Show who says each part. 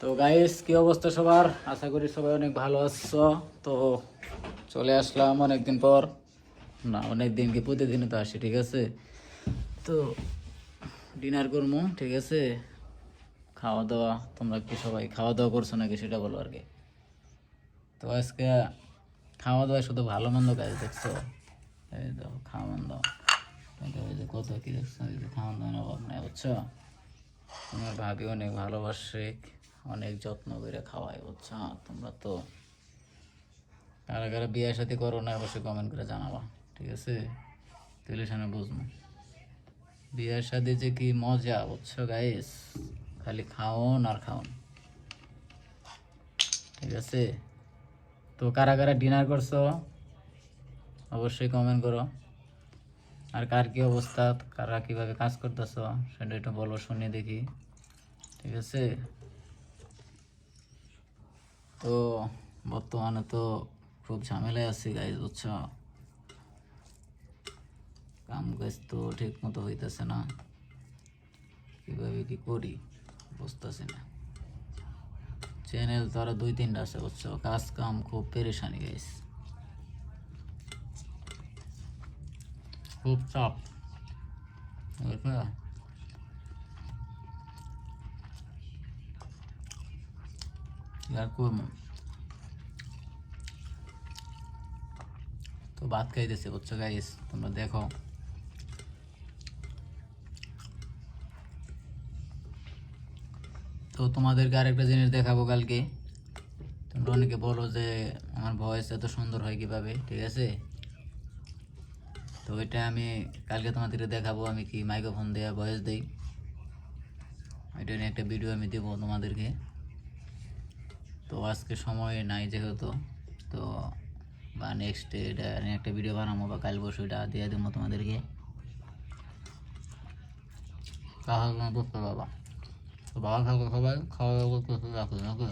Speaker 1: তো গাইস কি অবস্থা সবার? আশা করি সবাই অনেক ভালো আছো। তো চলে আসলাম অনেকদিন পর। না অনেক দিন কি প্রতিদিনই তো আসি, ঠিক আছে? তো ডিনার করব ঠিক আছে? খাওয়া দাওয়া তোমরা কি সবাই খাওয়া দাওয়া করছ নাকি সেটা বলো আর কি। তো আজকে খাওয়া দাওয়া শুধু ভালো মন্দ কাজ দেখছ? এই তো খাওয়া মন্দ ওই যে কত কি দেখছ খাওয়া অভাব নেই, বুঝছ? তোমার ভাবি অনেক ভালোবাসে। অনেক যত্ন করে খাওয়ায় বুঝছ? তোমরা তো কারা কারা বিয়ের সাথে করো না, অবশ্যই কমেন্ট করে জানাবা, ঠিক আছে? তাহলে সামনে বুঝব। বিয়ের সাথে যে কি মজা, বুঝছ গাইস খালি খাওন আর খাওন ঠিক আছে? তো কারা কারা ডিনার করছ, অবশ্যই কমেন্ট করো। আর কার কি অবস্থা, কারা কীভাবে কাজ করতেছো, সেটা একটু বলো শুনে দেখি, ঠিক আছে? তো বর্তমানে তো খুব ঝামেলায় আছি গাইজ বুঝছ? কাম কাজ তো ঠিক মতো হইতেছে না। কীভাবে কি করি বুঝতেছি না। চ্যানেল তো আরও দুই তিনটা আছে বুঝছ? কাজ কাম খুব পেরেশানি গাইস খুব চাপ। কি আর তো ভাত খাইতেছে, বুঝছ গাইস তোমরা দেখো। তো তোমাদেরকে আরেকটা জিনিস দেখাবো কালকে। তোমরা অনেকে বলো যে, আমার ভয়েস এত সুন্দর হয় কীভাবে, ঠিক আছে? তো এটা আমি কালকে তোমাদেরকে দেখাবো, আমি কি মাইক্রোফোন দিয়ে ভয়েস দিই। এটা নিয়ে একটা ভিডিও আমি দেবো তোমাদেরকে। তো আজকে সময় নাই যেহেতু, তো বা নেক্সট এটা একটা ভিডিও বানাবো বা কাল বসে এটা দিয়ে দেবো তোমাদেরকে। বাবা? তো বাবা থাকো সবাই? খাওয়া দাওয়া করতে রাখো নাকি?